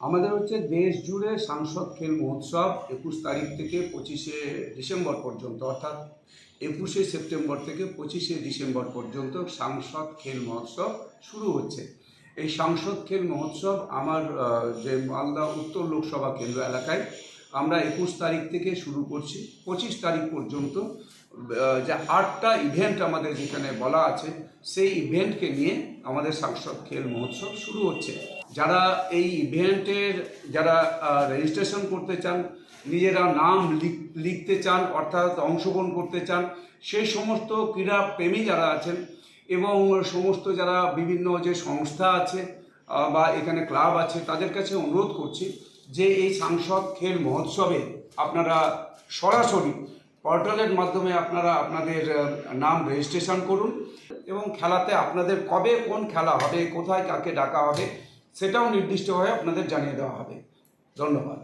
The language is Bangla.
আমাদের হচ্ছে দেশ জুড়ে সাংসদ খেল মহোৎসব একুশ তারিখ থেকে পঁচিশে ডিসেম্বর পর্যন্ত, অর্থাৎ একুশে সেপ্টেম্বর থেকে পঁচিশে ডিসেম্বর পর্যন্ত সাংসদ খেল মহোৎসব শুরু হচ্ছে। এই সাংসদ খেল মহোৎসব আমার যে মালদা উত্তর লোকসভা কেন্দ্র এলাকায় আমরা একুশ তারিখ থেকে শুরু করছি, পঁচিশ তারিখ পর্যন্ত যে আটটা ইভেন্ট আমাদের যেখানে বলা আছে, সেই ইভেন্টকে নিয়ে আমাদের সাংসদ খেল মহোৎসব শুরু হচ্ছে। যারা এই ইভেন্টের যারা রেজিস্ট্রেশন করতে চান, নিজেরা নাম লিখ- লিখতে চান, অর্থাৎ অংশগ্রহণ করতে চান সেই সমস্ত ক্রীড়া প্রেমী যারা আছেন এবং সমস্ত যারা বিভিন্ন যে সংস্থা আছে বা এখানে ক্লাব আছে, তাদের কাছে অনুরোধ করছি যে এই সাংসদ খেল মহোৎসবে আপনারা সরাসরি পোর্টালের মাধ্যমে আপনারা আপনাদের নাম রেজিস্ট্রেশন করুন এবং খেলাতে আপনাদের কবে কোন খেলা হবে, কোথায় কাকে ডাকা হবে, সেটাও নির্দিষ্টভাবে আপনাদের জানিয়ে দেওয়া হবে। ধন্যবাদ।